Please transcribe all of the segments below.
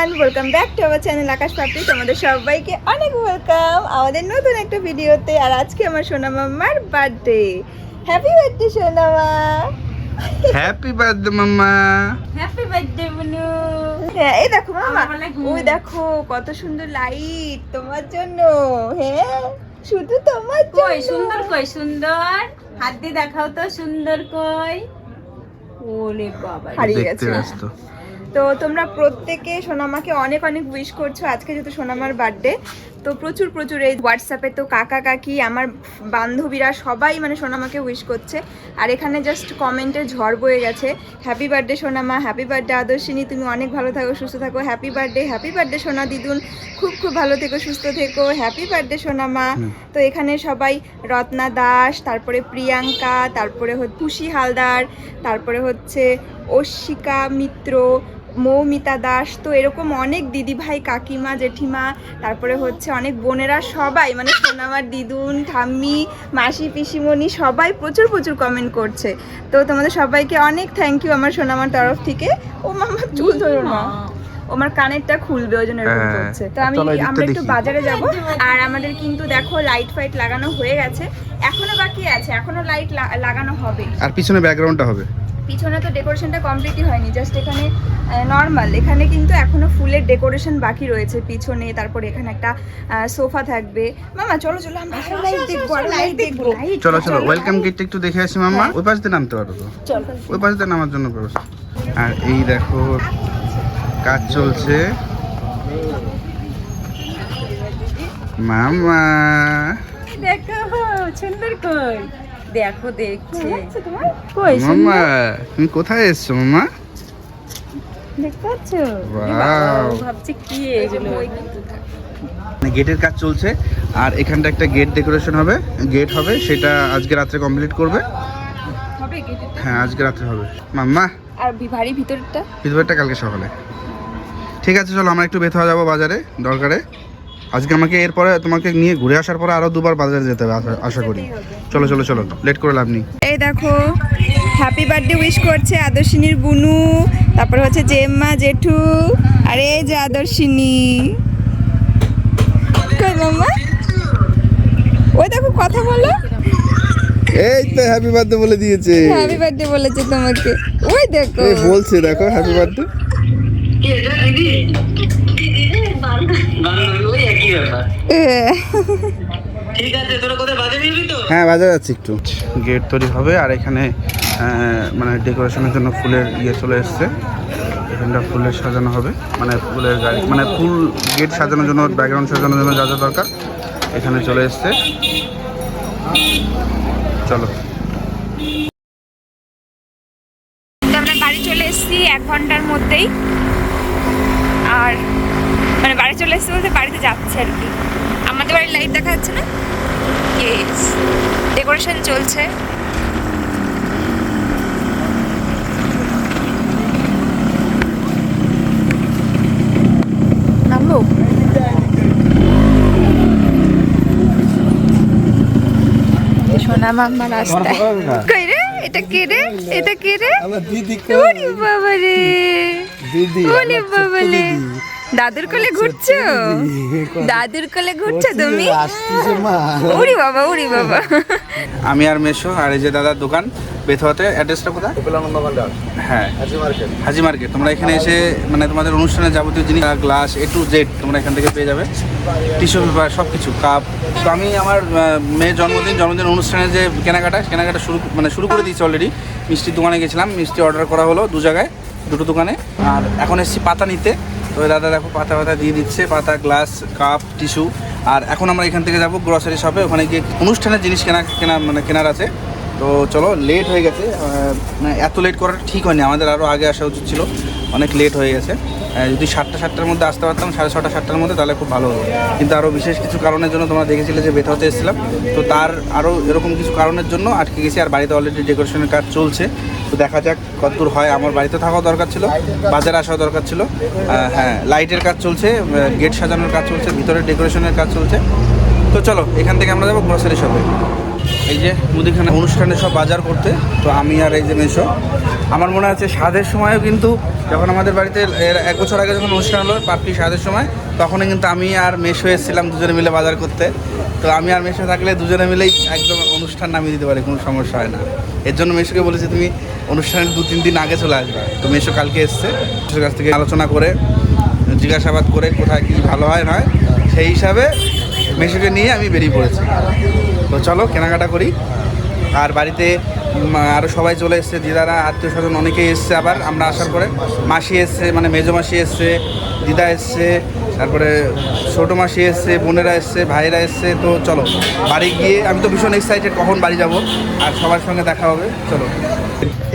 Everyone welcome back to our channel Akash Papri তোমাদের সবাইকে অনেক ওয়েলকাম আমাদের নতুন একটা ভিডিওতে আর আজকে আমার সোনা মাম্মার বার্থডে হ্যাপি বার্থডে সোনামা হ্যাপি বার্থডে মাম্মা। হ্যাপি বার্থডে বুনু। হ্যাঁ এই দেখো মামা ওই দেখো কত সুন্দর লাইট তোমার জন্য। হ্যাঁ শুধু তোমার কই সুন্দর কই সুন্দর? হাত দিয়ে দেখাও তো সুন্দর কই। ওরে বাবা। হারিয়ে গেছে। তো তোমরা প্রত্যেকে সোনামাকে অনেক অনেক উইশ করছ। আজকে যেহেতু সোনামার বার্থডে তো প্রচুর প্রচুর এই হোয়াটসঅ্যাপে তো কাকা কাকি আমার বান্ধবীরা সবাই মানে সোনামাকে উইশ করছে। আর এখানে জাস্ট কমেন্টের ঝড় বয়ে গেছে। হ্যাপি বার্থডে সোনামা হ্যাপি বার্থডে আদর্শিনী তুমি অনেক ভালো থাকো সুস্থ থাকো। হ্যাপি বার্থডে হ্যাপি বার্থডে সোনা দিদুন খুব খুব ভালো থেকো সুস্থ থেকো। হ্যাপি বার্থডে সোনামা। তো এখানে সবাই রত্না দাস তারপরে প্রিয়াঙ্কা তারপরে হচ্ছে খুশি হালদার তারপরে হচ্ছে অশিকা মিত্র মৌমিতা দাস তো এরকম অনেক দিদি ভাই কাকিমা জেঠিমা তারপরে হচ্ছে অনেক বোনেরা সবাই মানে সোনামার দিদুন ঠাম্মি মাসি পিসিমণি সবাই প্রচুর প্রচুর কমেন্ট করছে। তো তোমাদের সবাইকে অনেক থ্যাংক ইউ আমার সোনামার তরফ থেকে। ও মামা চুল ধরো না। আমার কানেরটা খুলবে ওই জন্য এরকম হ্যাঁ। করছে। তো আমি আমরা একটু বাজারে যাব। আর আমাদের কিন্তু দেখো লাইট ফাইট লাগানো হয়ে গেছে। এখনও বাকি আছে এখনও লাইট লাগানো হবে। আর পিছনে ব্যাকগ্রাউন্ডটা হবে। পিছনে তো ডেকোরেশনটা কমপ্লিটই হয়নি জাস্ট এখানে নর্মাল এখানে কিন্তু এখনও ফুলের ডেকোরেশন বাকি রয়েছে পিছনে তারপরে এখানে একটা সোফা থাকবে। মামা চলো চলো আমরা লাইট দেখব আর লাইট দেখব। চলো চলো ওয়েলকাম গেটটা একটু দেখে আসি মামা ওই পাশ দিয়ে নামতে পারো তো? চলো। ওই পাশ দিয়ে নামার জন্য ব্যবস্থা। আর এই দেখো কাজ চলছে। মামা দেখো সুন্দর কই। দেখো দেখছে। তোমার? কই মামা তুমি কোথায় এসছো মামা? দেখতে পাচ্ছ? ভাবছি কি এগুলো। গেটের কাজ চলছে আর এখানটা একটা গেট ডেকোরেশন হবে গেট হবে সেটা আজকে রাত্রে কমপ্লিট করবে। হবে হ্যাঁ আজকে রাত্রে হবে। মাম্মা? আর ভি- ভারী ভিতরটা? কালকে সকালে। ঠিক আছে চলো আমরা একটু হওয়া যাব বাজারে দরকারে। আজকে আমাকে এরপরে তোমাকে নিয়ে ঘুরে আসার পরে আরও দুবার বাজারে যেতে হবে আশা- করি। চলো চলো চলো লেট করে লাভ নেই। এই দেখো হ্যাপি বার্থডে উইশ করছে আদর্শিনীর বুনু তারপর হচ্ছে জেম্মা জেঠু আর এই যে আদর্শিনী। কই মাম্মা? ওই দেখো কথা বলো। এই তো হ্যাপি বার্থডে বলে দিয়েছে। হ্যাপি বার্থডে বলেছে তোমাকে। ওই দেখো। এই বলছে দেখো হ্যাপি বার্থডে হ্যাঁ বাজার যাচ্ছি একটু। গেট তৈরি হবে আর এখানে আহ, মানে ডেকোরেশনের জন্য ফুলের ইয়ে চলে এসছে। এখানটা ফুলের সাজানো হবে মানে ফুলের গাড়ি মানে ফুল গেট সাজানোর জন্য ব্যাকগ্রাউন্ড সাজানোর জন্য যা যা দরকার এখানে চলে এসছে। চলো। আমরা বাড়ি চলে এসেছি এক ঘণ্টার মধ্যেই আর মানে বাড়ি চলে এসেছি বলতে বাড়িতে যাচ্ছে আর কি। আমাদের বাড়ির লাইট দেখা যাচ্ছে না? ডেকোরেশন চলছে। নামবো সোনা মাম্মা রাস্তায়। কই রে? এটা কে রে? এটা কে রে? ওরে বাবা রে ওরে বাবা রে দাদুর কোলে ঘুরছো? দাদুর কোলে ঘুরছো তুমি? উড়ি বাবা উড়ি বাবা। আমি আর মেশো আর এই যে দাদার দোকান বেথুয়াতে। অ্যাড্রেসটা কোথায়? হ্যাঁ। হাজি মার্কেট। হাজি মার্কেট। তোমরা এখানে এসে মানে তোমাদের অনুষ্ঠানের যাবতীয় জিনিস গ্লাস এ টু জেড তোমরা এখান থেকে পেয়ে যাবে। টিস্যু পেপার সব কিছু কাপ। তো আমি আমার মেয়ের জন্মদিন জন্মদিন অনুষ্ঠানে যে কেনাকাটা কেনাকাটা শুরু মানে শুরু করে দিয়েছি অলরেডি মিষ্টির দোকানে গেছিলাম মিষ্টি অর্ডার করা হলো দু জায়গায় দুটো দোকানে। আর এখন এসেছি পাতা নিতে। তো দাদা দেখো, পাতা পাতা দিয়ে দিচ্ছে, পাতা, গ্লাস, কাপ, টিস্যু। আর এখন আমরা এখান থেকে যাব গ্রসারি শপে ওখানে গিয়ে অনুষ্ঠানের জিনিস কেনা কেনা মানে কেনার আছে। তো চলো লেট হয়ে গেছে। মানে এত লেট করাটা ঠিক হয়নি। আমাদের আরও আগে আসা উচিত ছিল। অনেক লেট হয়ে গেছে। যদি সাতটা, সাতটার মধ্যে আসতে পারতাম, সাড়ে ছটা, সাতটার মধ্যে, তাহলে খুব ভালো হতো। কিন্তু আরও বিশেষ কিছু কারণের জন্য তোমরা দেখেছিলে যে বেথা হতে এসেছিলাম। তো তার আরও এরকম কিছু কারণের জন্য আটকে গেছি। আর বাড়িতে অলরেডি ডেকোরেশনের কাজ চলছে। তো দেখা যাক কতদূর হয়। আমার বাড়িতে থাকাও দরকার ছিল। বাজারে আসাও দরকার ছিল। হ্যাঁ লাইটের কাজ চলছে। গেট সাজানোর কাজ চলছে। ভিতরের ডেকোরেশনের কাজ চলছে। তো চলো, এখান থেকে আমরা যাব গ্রসারি শপে এই যে মুদিখানা অনুষ্ঠানে সব বাজার করতে, তো আমি আর এই যে মেশো। আমার মনে আছে স্বাদের সময়ও কিন্তু যখন আমাদের বাড়িতে এর এক বছর আগে যখন অনুষ্ঠান হলো, পাপড়ি স্বাদের সময়, তখনই কিন্তু আমি আর মেশো এসেছিলাম দুজনে মিলে বাজার করতে। তো আমি আর মেশো থাকলে দুজনে মিলেই একদম অনুষ্ঠান নামিয়ে দিতে পারি, কোনো সমস্যা হয় না। এর জন্য মেশোকে বলেছি তুমি অনুষ্ঠানের দু, তিন দিন আগে চলে আসবে। তো মেশো কালকে এসছে, মেশোর কাছ থেকে আলোচনা করে, জিজ্ঞাসাবাদ করে কোথায় কী ভালো হয় না হয় সেই হিসাবে মেশোকে নিয়ে আমি বেরিয়ে পড়েছি। তো চলো কেনাকাটা করি। আর বাড়িতে আরও সবাই চলে এসছে দিদারা আত্মীয় স্বজন অনেকেই এসছে আবার আমরা আসার পরে। মাসি এসছে মানে মেজো মাসি এসছে দিদা এসছে তারপরে ছোটো মাসি এসছে বোনেরা এসছে ভাইয়েরা এসছে তো চলো বাড়ি গিয়ে আমি তো ভীষণ এক্সাইটেড কখন বাড়ি যাব আর সবার সঙ্গে দেখা হবে চলো।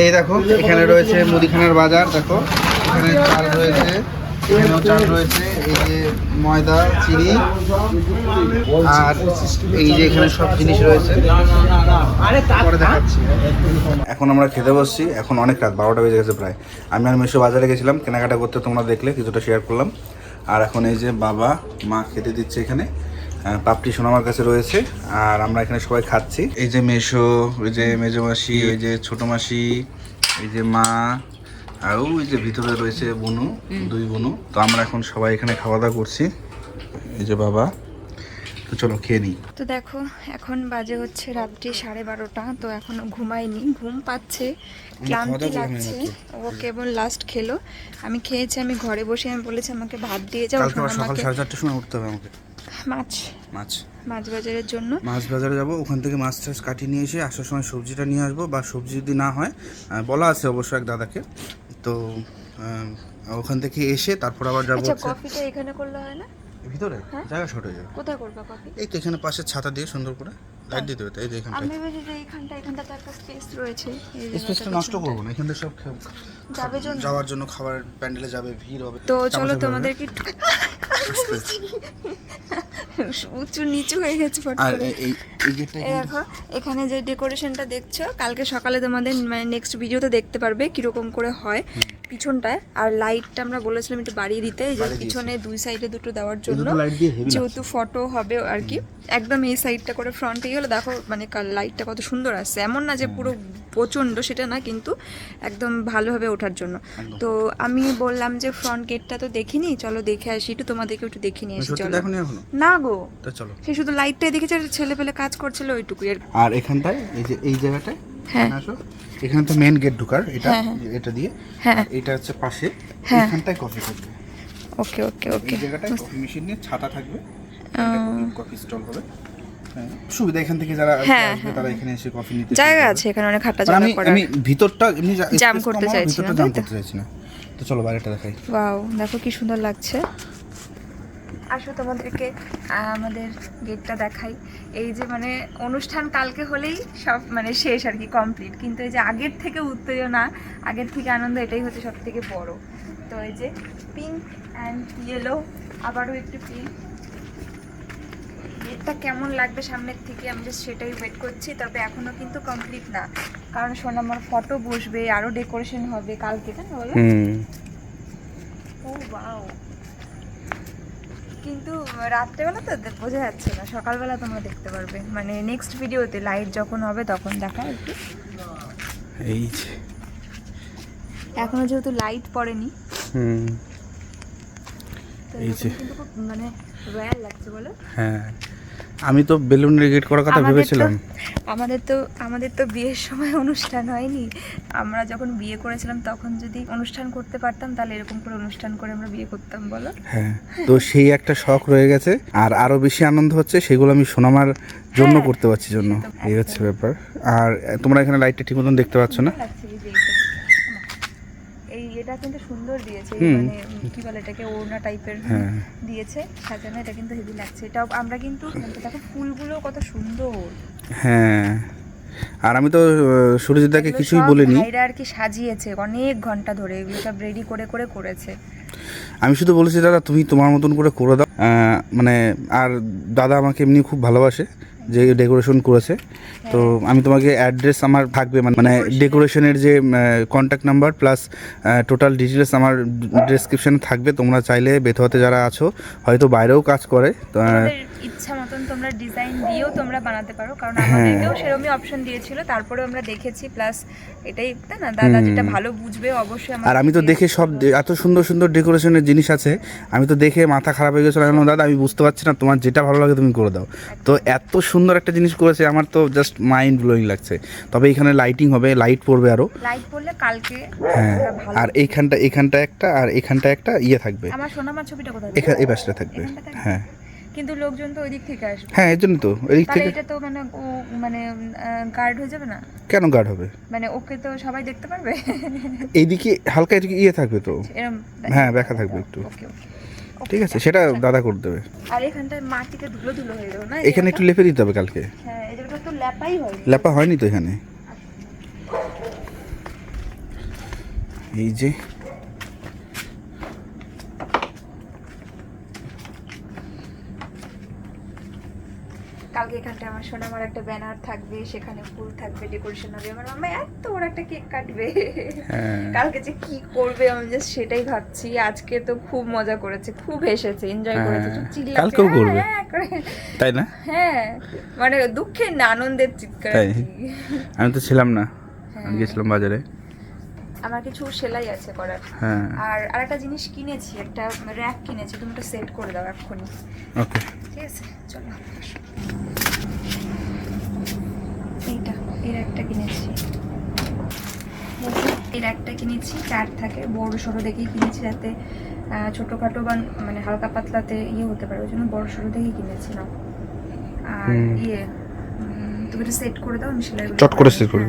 এই দেখো এখানে রয়েছে মুদিখানার বাজার দেখো এখানে চাল রয়েছে এখানেও চাল রয়েছে। এই যে ময়দা চিনি আর এই যে এখানে সব জিনিস রয়েছে। পরে দেখাচ্ছি। এখন আমরা খেতে বসছি। এখন অনেক রাত বারোটা বেজে গেছে প্রায়। আমি আর মেশো বাজারে গেছিলাম কেনাকাটা করতে তোমরা দেখলে কিছুটা শেয়ার করলাম। আর এখন এই যে বাবা মা খেতে দিচ্ছে এখানে। পাপড়ি সোনা আমার কাছে রয়েছে। আর আমরা এখানে সবাই খাচ্ছি। এই যে মেশো ওই যে মেজো মাসি ওই যে ছোট মাসি এই যে মা আর ওই যে ভিতরে রয়েছে বনু দুই বনু। তো আমরা এখন সবাই এখানে খাওয়া দাওয়া করছি। এই যে বাবা। তো চলো খেয়ে নিই। তো দেখো এখন বাজে হচ্ছে রাত্রি সাড়ে বারোটা। তো এখনও ঘুমাইনি ঘুম পাচ্ছে ক্লান্তি লাগছে। ও কেবল লাস্ট খেলো। আমি খেয়েছি আমি ঘরে বসে আমি বলেছি আমাকে ভাত দিয়ে যাও কালকে সকাল সাড়ে চারটের সময় উঠতে হবে আমাকে। মাছ। মাছ। মাছ বাজারের জন্য। মাছ বাজারে যাব ওখান থেকে মাছ টাছ কাটিয়ে নিয়ে এসে আসার সময় সবজিটা নিয়ে আসব বা সবজি যদি না হয় বলা আছে অবশ্য এক দাদাকে। তো ওখান থেকে এসে তারপর আবার যাব আচ্ছা কফিটা এখানে করলে হয় না? ভিতরে? হ্যাঁ। জায়গা শর্ট হয়ে যাবে। কোথায় করবে কফি? এই তো এখানে পাশে ছাতা দিয়ে সুন্দর করে লাইট দিতে হবে এই যে এখানটা আমি যে এখানটা তো একটা স্পেস রয়েছে স্পেসটা নষ্ট করব না এখান সব যাবে জন্য? যাওয়ার জন্য খাবার প্যান্ডেলে যাবে ভিড় হবে। তো চলো তোমাদেরকে উঁচু নিচু হয়ে গেছে আর এই দেখো এখানে যে ডেকোরেশনটা দেখছ কালকে সকালে তোমাদের মানে নেক্সট ভিডিওতে দেখতে পারবে কীরকম করে হয়। পিছনটায় আর লাইটটা আমরা বলেছিলাম একটু বাড়িয়ে দিতে এই যে পিছনে দুই সাইডে দুটো দেওয়ার জন্য। যেহেতু ফটো হবে আর কি। একদম এই সাইডটা করে ফ্রন্টে গেলে দেখো মানে লাইটটা কত সুন্দর আসছে। এমন না যে পুরো প্রচণ্ড সেটা না কিন্তু একদম ভালোভাবে ওঠার জন্য। তো আমি বললাম যে ফ্রন্ট গেটটা তো দেখিনি চলো দেখে আসি একটু তোমাদেরকে একটু দেখে নিয়ে আসি চলো। না গো। সে শুধু লাইটটাই দেখেছে ছেলে পেলে কাজ করছিল ওইটুকুই আর আর এখানটায় এই যে এই জায়গাটায়? হ্যাঁ। এখানে আসো। এখানে তো মেন গেট ঢুকার এটা হ্যাঁ, হ্যাঁ। এটা দিয়ে। হ্যাঁ। এটা হচ্ছে পাশে। এখানটায় কফি থাকবে। ওকে ওকে ওকে। এই জায়গাটায় কফি মেশিন নিয়ে ছাতা থাকবে। কফি স্টল হবে। সুবিধা এখান থেকে যারা আসবে, তারা এখানে এসে কফি নিতে জায়গা আছে এখানে অনেক হাঁটা চলা করার। আমি ভিতরটা এমনি জাম করতে চাইছি ভিতরটা না, জাম তাই করতে চাইছি না। তো চলো বাইরেটা দেখাই। ওয়াও দেখো কি সুন্দর লাগছে। আসো তোমাদেরকে আমাদের গেটটা দেখাই। এই যে মানে অনুষ্ঠান কালকে হলেই সব মানে শেষ আর কি কমপ্লিট কিন্তু এই যে আগের থেকে উত্তেজনা আগের থেকে আনন্দ এটাই হচ্ছে সব থেকে বড়। তো এই যে পিঙ্ক অ্যান্ড ইয়েলো আবারও একটু পিঙ্ক গেটটা কেমন লাগবে সামনের থেকে আমি জাস্ট সেটাই ওয়েট করছি তবে এখনও কিন্তু কমপ্লিট না। কারণ শোন আমার ফটো বসবে আরও ডেকোরেশন হবে কালকে তাই না বলো? ও ওয়াও কিন্তু রাত্রেবেলা তো বোঝা যাচ্ছে না সকালবেলা তোমরা দেখতে পারবে। মানে নেক্সট ভিডিওতে লাইট যখন হবে তখন দেখা একটু। এই যে। এখনও যেহেতু লাইট পড়েনি। হুম। এই যে। মানে রয়্যাল লাগছে বলো। হ্যাঁ। আমি তো বেলুন রেগেট করার কথা ভেবেছিলাম। আমাদের তো আমাদের তো বিয়ের সময় অনুষ্ঠান হয়নি। আমরা যখন বিয়ে করেছিলাম তখন যদি অনুষ্ঠান করতে পারতাম তাহলে এরকম করে অনুষ্ঠান করে আমরা বিয়ে করতাম বলো। হ্যাঁ তো সেই একটা শখ রয়ে গেছে। আর আরও বেশি আনন্দ হচ্ছে সেগুলো আমি সোনামার জন্য হ্যাঁ। করতে পারছি জন্য। এই হচ্ছে ব্যাপার। আর তোমরা এখানে লাইটটা ঠিক মতন দেখতে পাচ্ছ না? এটা কিন্তু সুন্দর দিয়েছে মানে কি বলে এটাকে ওড়না টাইপের হ্যাঁ। দিয়েছে সাজানো এটা কিন্তু হেভি লাগছে। এটাও আমরা কিন্তু দেখো ফুলগুলো কত সুন্দর। হ্যাঁ। আর আমি তো সুরজিৎদাকে কিছুই বলিনি। ভাইরা আর কি সাজিয়েছে অনেক ঘণ্টা ধরে এগুলো সব রেডি করে করে করেছে। আমি শুধু বলেছি দাদা তুমি তোমার মতন করে করে দাও। মানে আর দাদা আমাকে এমনি খুব ভালোবাসে যে ডেকোরেশন করেছে। তো আমি তোমাকে অ্যাড্রেস আমার থাকবে মানে মানে ডেকোরেশনের যে contact number plus total details আমার ডেসক্রিপশনে থাকবে। তোমরা চাইলে বেথুয়াতে যারা আছো হয়তো বাইরেও কাজ করে। ইচ্ছা মতন তোমরা ডিজাইন দিয়েও তোমরা বানাতে পারো। কারণ হ্যাঁ। আমাদেরকেও সেরকমই অপশন দিয়েছিল। তারপরে আমরা দেখেছি প্লাস এটাই তাই না? দাদা যেটা ভালো বুঝবে অবশ্যই আর আমি তো দেখে সব এত সুন্দর সুন্দর ডেকোরেশনের জিনিস আছে। আমি তো দেখে মাথা খারাপ হয়ে গেছিল। আমি দাদা আমি বুঝতে পারছি না। তোমার যেটা ভালো লাগে তুমি করে দাও। তো এত সুন্দর একটা জিনিস করেছে। আমার তো জাস্ট মাইন্ড ব্লোয়িং লাগছে। তবে এখানে লাইটিং হবে লাইট পড়বে আরও লাইট পড়লে কালকে হ্যাঁ। আর এইখানটা এখানটা একটা আর এখানটা একটা ইয়ে থাকবে। আমার সোনামার ছবিটা কোথায়? এখানে এই পাশটা থাকবে? হ্যাঁ। কিন্তু লোকজন তো ওই দিক থেকে আসবে। হ্যাঁ এর জন্য তো এদিক তাহলে থেকে এটা তো মানে ও মানে গার্ড হয়ে যাবে না? কেন গার্ড হবে? মানে ওকে তো সবাই দেখতে পারবে? এইদিকে হালকা এদিকে ইয়ে থাকবে তো। হ্যাঁ, ব্যাকা থাকবে একটু। ঠিক আছে সেটা দাদা করে দেবে। আর এখানটায় মাটিতে ধুলো ধুলো হয়ে যাবে না? এখানে একটু লেপে দিতে হবে কালকে। হ্যাঁ এই জায়গাটা তো ল্যাপাই হয় লেপা হয়নি তো এখানে। এই যে কালকে এখানটায় আমার একটা ব্যানার থাকবে সেখানে ফুল থাকবে ডেকোরেশন হবে। আমার মামা এত বড় একটা কেক কাটবে। হ্যাঁ। কালকে যে কি করবে আমি জাস্ট সেটাই ভাবছি। আজকে তো খুব মজা করেছে খুব হেসেছে এনজয় হ্যাঁ, করেছে কালকেও হ্যাঁ, করবে। তাই না? হ্যাঁ মানে দুঃখের না আনন্দের চিৎকার? আমি তো ছিলাম না। আমি গেছিলাম বাজারে। আমার কিছু সেলাই আছে করার। হ্যাঁ। আর আরেকটা জিনিস কিনেছি একটা র্যাক কিনেছি তুমি একটা সেট করে দাও এক্ষুনি। ওকে ঠিক আছে চলো। এইটা এই র্যাকটা কিনেছি এই র্যাকটা কিনেছি চার থাকে বড় সড়ো দেখেই কিনেছি যাতে ছোটোখাটো বা মানে হালকা পাতলাতে ইয়ে হতে পারে ওই জন্য বড় সড়ো দেখেই কিনেছিলাম আর ইয়ে তুমি একটু সেট করে দাও আমি সেলাই চট করে set করে দিই।